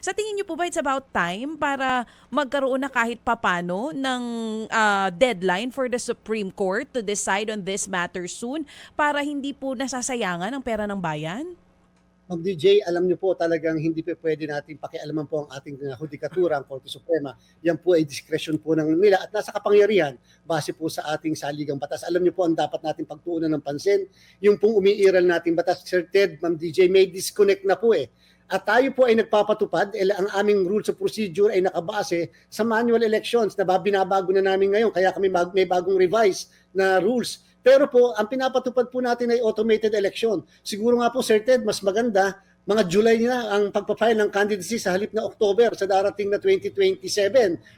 Sa tingin niyo po ba it's about time para magkaroon na kahit papano ng ah, deadline for the Supreme Court to decide on this matter soon para hindi po nasasayangan ang pera ng bayan? Ma'am DJ, alam niyo po talagang hindi pa pwede natin pakialaman po ang ating uh, hudikatura, ang Korte Suprema. Yan po ay discretion po ng nila at nasa kapangyarihan base po sa ating saligang batas. Alam niyo po ang dapat natin pagtuunan ng pansin. Yung pong umiiral nating batas, Sir Ted, Ma'am DJ, may disconnect na po eh. At tayo po ay nagpapatupad, eh, ang aming rules of procedure ay nakabase sa manual elections na ba- binabago na namin ngayon. Kaya kami mag- may bagong revise na rules. Pero po, ang pinapatupad po natin ay automated election. Siguro nga po, Sir Ted, mas maganda, mga July na ang pagpapile ng candidacy sa halip na October sa darating na 2027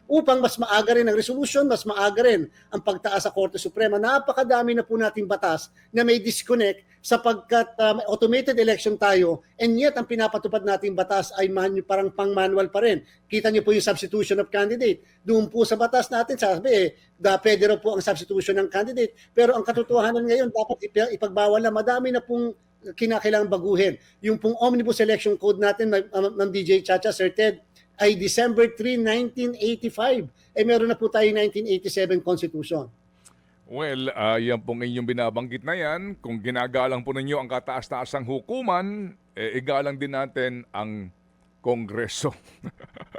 upang mas maaga rin ang resolution, mas maaga rin ang pagtaas sa Korte Suprema. Napakadami na po nating batas na may disconnect sapagkat may automated election tayo and yet ang pinapatupad nating batas ay manu- parang pang-manual pa rin. Kita niyo po yung substitution of candidate. Doon po sa batas natin, sabi eh, da, pwede po ang substitution ng candidate. Pero ang katotohanan ngayon, dapat ip- ipagbawal na madami na pong kinakailangan baguhin. Yung pong Omnibus Election Code natin, Ma'am DJ Chacha, Sir Ted, ay December 3, 1985. Eh meron na po tayo 1987 Constitution. Well, ah, yan pong inyong binabanggit na yan. Kung ginagalang po ninyo ang kataas-taasang hukuman, eh, igalang din natin ang Kongreso.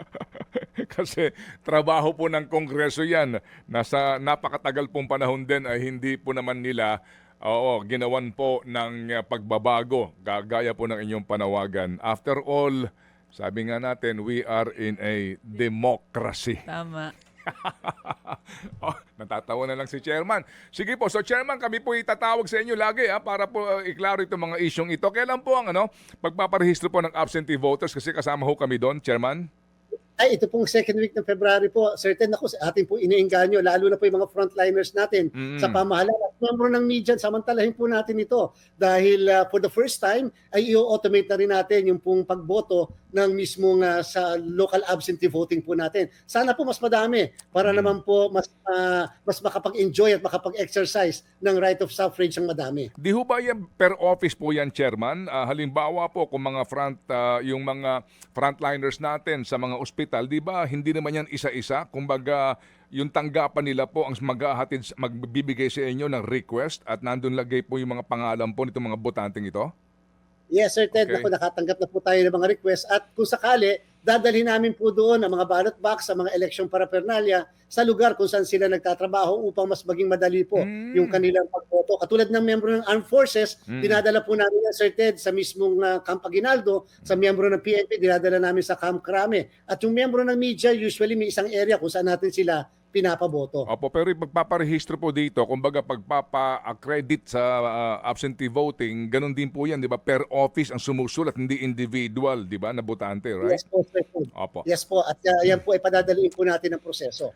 Kasi trabaho po ng Kongreso yan. Nasa napakatagal pong panahon din ay hindi po naman nila oo, ginawan po ng ah, pagbabago. Gagaya po ng inyong panawagan. After all, sabi nga natin, we are in a democracy. Tama. oh, natatawa na lang si Chairman. Sige po, so Chairman, kami po itatawag sa inyo lagi ha, para po uh, iklaro itong mga isyong ito. Kailan po ang ano, pagpaparehistro po ng absentee voters kasi kasama ho kami doon, Chairman? Ay, ito pong second week ng February po, certain ako, sa atin po iniinganyo, lalo na po yung mga frontliners natin Mm. sa pamahalaan. At membro ng media, samantalahin po natin ito. Dahil uh, for the first time, ay i-automate na rin natin yung pong pagboto ng mismong uh, sa local absentee voting po natin. Sana po mas madami para Mm. naman po mas uh, mas makapag-enjoy at makapag-exercise ng right of suffrage ang madami. Di ho ba yan per office po yan, Chairman? Ah, halimbawa po kung mga front, ah, yung mga frontliners natin sa mga ospital, di ba hindi naman yan isa-isa? Kumbaga, yung tanggapan nila po ang maghahatid, magbibigay sa inyo ng request at nandun lagay po yung mga pangalan po nitong mga botanteng ito? Yes, Sir Ted, Okay. ako nakatanggap na po tayo ng mga request at kung sakali, dadalhin namin po doon ang mga ballot box sa mga election paraphernalia sa lugar kung saan sila nagtatrabaho upang mas maging madali po Mm. yung kanilang pagboto. Katulad ng membro ng Armed Forces, Mm. dinadala po namin yan, Sir Ted, sa mismong uh, Camp Aguinaldo, sa miyembro ng PNP, dinadala namin sa Camp Crame. At yung miyembro ng media, usually may isang area kung saan natin sila pinapaboto. Opo, pero yung pagpaparehistro po dito, kumbaga pagpapa-accredit sa ah, absentee voting, ganun din po yan, di ba? Per office ang sumusulat, hindi individual, di ba, na botante, right? Yes po, Sir. Opo. Yes po, at uh, yan po ay padadaliin po natin ang proseso.